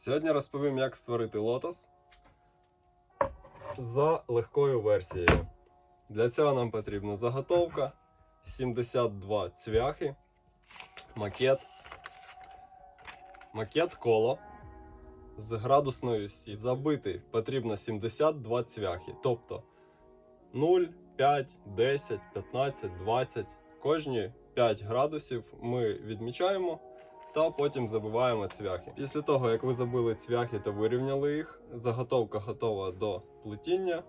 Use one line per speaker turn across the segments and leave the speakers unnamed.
Сьогодні розповім, як створити лотос за легкою версією. Для цього нам потрібна заготовка, 72 цвяхи, макет, макет коло з градусною сі. Забити потрібно 72 цвяхи, тобто 0, 5, 10, 15, 20. Кожні 5 градусів ми відмічаємо та потім забиваємо цвяхи. Після того, як ви забили цвяхи та вирівняли їх, заготовка готова до плетіння.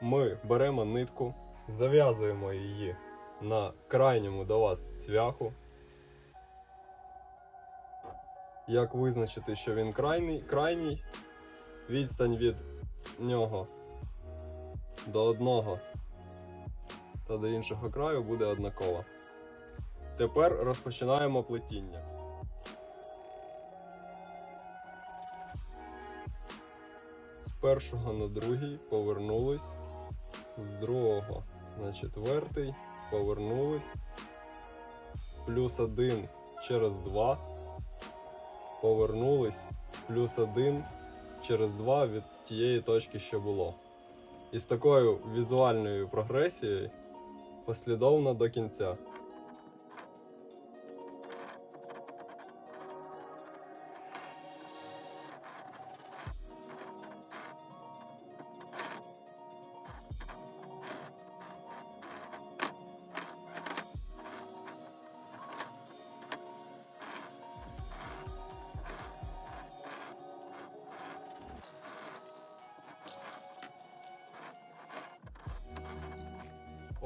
Ми беремо нитку, зав'язуємо її на крайньому до вас цвяху. Як визначити, що він крайній? крайній? Відстань від нього до одного та до іншого краю буде однакова. Тепер розпочинаємо плетіння. З першого на другий повернулись, з другого на четвертий повернулись, плюс один через два, повернулись, плюс один через два від тієї точки, що було. І з такою візуальною прогресією послідовно до кінця.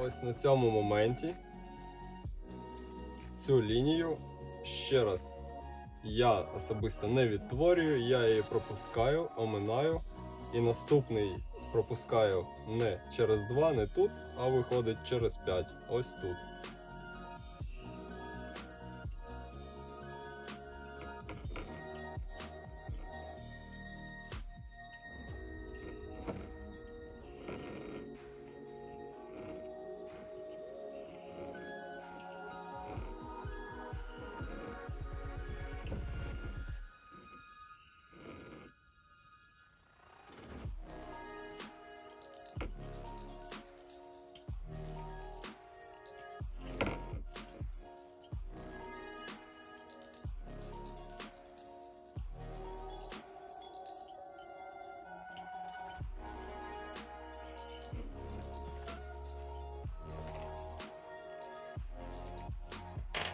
Ось на цьому моменті цю лінію ще раз я особисто не відтворюю, я її пропускаю, оминаю. І наступний пропускаю не через 2, не тут, а виходить через 5. Ось тут.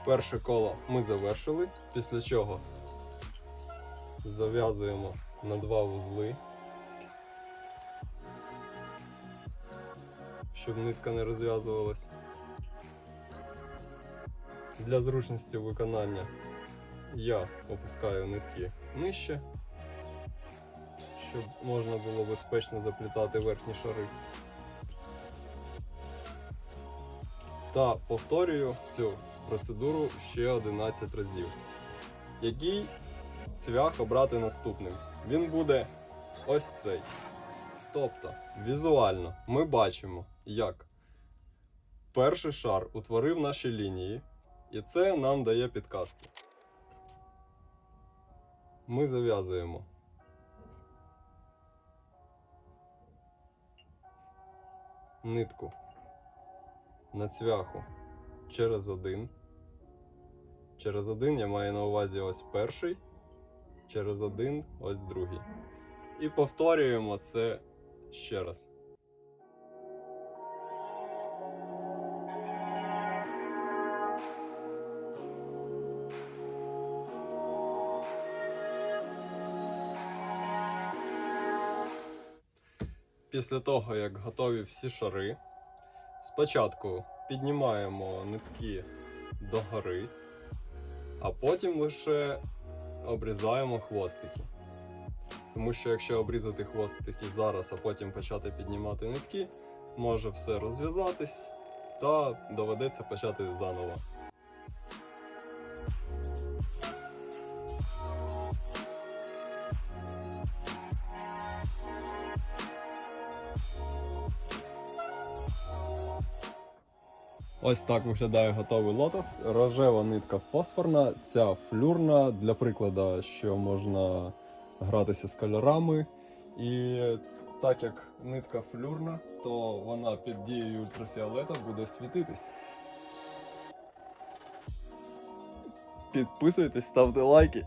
Перше коло ми завершили, після чого зав'язуємо на два вузли, щоб нитка не розв'язувалась. Для зручності виконання я опускаю нитки нижче, щоб можна було безпечно заплітати верхні шари. Та повторюю цю процедуру ще 11 разів. Який цвях обрати наступним? Він буде ось цей. Тобто, візуально ми бачимо, як перший шар утворив наші лінії, і це нам дає підказки. Ми зав'язуємо. Нитку на цвяху через один. Через один я маю на увазі ось перший, через один ось другий. І повторюємо це ще раз. Після того, як готові всі шари, спочатку піднімаємо нитки догори, а потім лише обрізаємо хвостики. Тому що якщо обрізати хвостики зараз, а потім почати піднімати нитки, може все розв'язатись та доведеться почати заново. Ось так виглядає готовий лотос. Рожева нитка фосфорна, ця флюрна для прикладу, що можна гратися з кольорами. І так як нитка флюрна, то вона під дією ультрафіолета буде світитись. Підписуйтесь, ставте лайки.